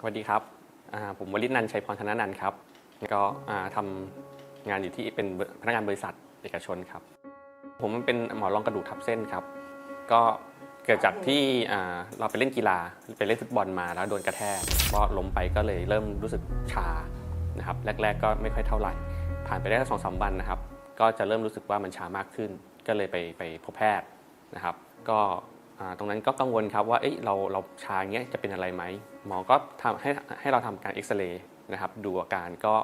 สวัสดีครับ ผมวลิศนันชัยพรธนนันครับ ก็อ่าทำงานอยู่ที่เป็นพนักงานบริษัทเอกชนครับ ผมเป็นหมอรองกระดูกทับเส้นครับ ก็เกิดจากที่เราไปเล่นกีฬาไปเล่นฟุตบอลมาแล้วโดนกระแทกก็ล้มไปก็เลยเริ่มรู้สึกชานะครับ แรก ๆ ก็ไม่ค่อยเท่าไหร่ ผ่านไปได้สองสามวันนะครับ ก็จะเริ่มรู้สึกว่ามันชามากขึ้น ก็เลยไปไปพบแพทย์นะครับ ก็ ตรงนั้นก็กังวลครับว่าเอ้ยเราเราชาอย่างเงี้ยจะเป็นอะไรไหมหมอก็ทำให้ให้เราทำการเอ็กซเรย์นะครับดูอาการก็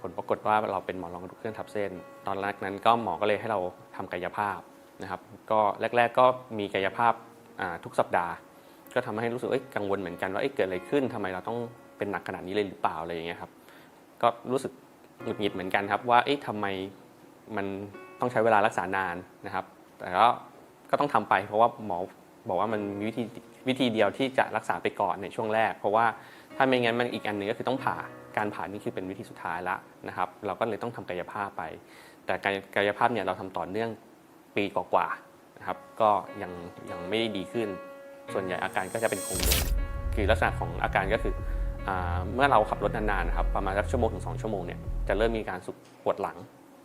ผลปรากฏว่าเราเป็นหมอนรองกระดูกเคลื่อนทับเส้น ตอนแรกนั้นก็หมอก็เลยให้เราทำกายภาพนะครับ ก็แรก ๆ ก็มีกายภาพทุกสัปดาห์ ก็ทำให้รู้สึกเอ้ยกังวลเหมือนกันว่าเอ้ยเกิดอะไรขึ้นทำไมเราต้องเป็นหนักขนาดนี้เลยหรือเปล่าอะไรอย่างเงี้ยครับก็รู้สึกหงุดหงิดเหมือนกันครับว่าเอ๊ะทำไมมันต้องใช้เวลารักษานานนะครับ แต่ก็ก็ต้องทำไปเพราะว่าหมอ บอกว่ามันมีวิธีวิธีเดียวที่จะรักษาไปก่อนในช่วงแรก เพราะว่าถ้าไม่งั้นมันอีกอันหนึ่งก็คือต้องผ่าการผ่านี่คือเป็นวิธีสุดท้ายละนะครับ เราก็เลยต้องทำกายภาพไป แต่กายกายภาพเนี่ยเราทำต่อเนื่องปีกว่าๆนะครับ ก็ยังยังไม่ได้ดีขึ้น ส่วนใหญ่อาการก็จะเป็นคงเดิมคือลักษณะของอาการก็คืออเมื่อเราขับรถนานๆนะครับประมาณสักชั่วโมงถึง2ชั่วโมงเนี่ยจะเริ่มมีการสุกปวดหลัง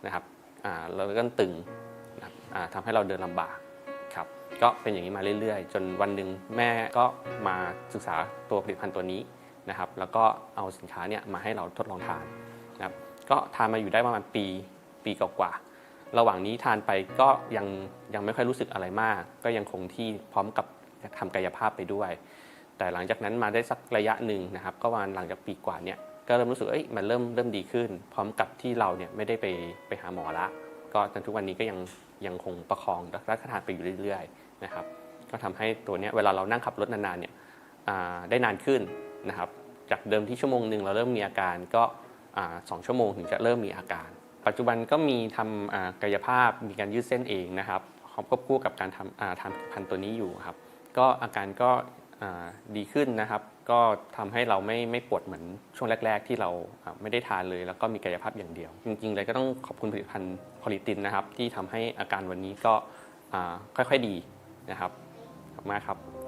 นะครับอ่าแล้วก็ตึงนะครับอ่าทำให้เราเดินลำบาก ครับก็เป็นอย่างนี้มาเรื่อยๆ จนวันหนึ่งแม่ก็มาศึกษาตัวผลิตภัณฑ์ตัวนี้นะครับแล้วก็เอาสินค้าเนี่ยมาให้เราทดลองทานนะครับก็ทานมาอยู่ได้ประมาณปีปีกว่าๆระหว่างนี้ทานไปก็ยังยังไม่ค่อยรู้สึกอะไรมาก ก็ยังคงที่พร้อมกับทำกายภาพไปด้วย แต่หลังจากนั้นมาได้สักระยะหนึ่งนะครับ ก็ประมาณหลังจากปีกว่าเนี่ยก็เริ่มรู้สึกเอ้ยมันเริ่มเริ่มดีขึ้น พร้อมกับที่เราเนี่ยไม่ได้ไปไปหาหมอละ ก็จนทุกวันนี้ก็ยังยังคงประคองรักษาทานไปอยู่เรื่อยๆนะครับ ก็ทำให้ตัวเนี้ยเวลาเรานั่งขับรถนานๆเนี่ยได้นานขึ้นนะครับ จากเดิมที่ชั่วโมงหนึ่งเราเริ่มมีอาการก็สองชั่วโมงถึงจะเริ่มมีอาการ ปัจจุบันก็มีทำกายภาพมีการยืดเส้นเองนะครับควบคู่กับการทำอ่าทำผลิตภัณฑ์ตัวนี้อยู่ครับ ก็อาการก็ ดีขึ้นนะครับ ก็ทำให้เราไม่ไม่ปวดเหมือนช่วงแรก ๆ ที่เราไม่ได้ทานเลย แล้วก็มีกายภาพอย่างเดียว จริง ๆ เลยก็ต้องขอบคุณผลิตภัณฑ์พอลิตินนะครับ ที่ทำให้อาการวันนี้ก็ค่อยๆดีนะครับขอบคุณมากครับ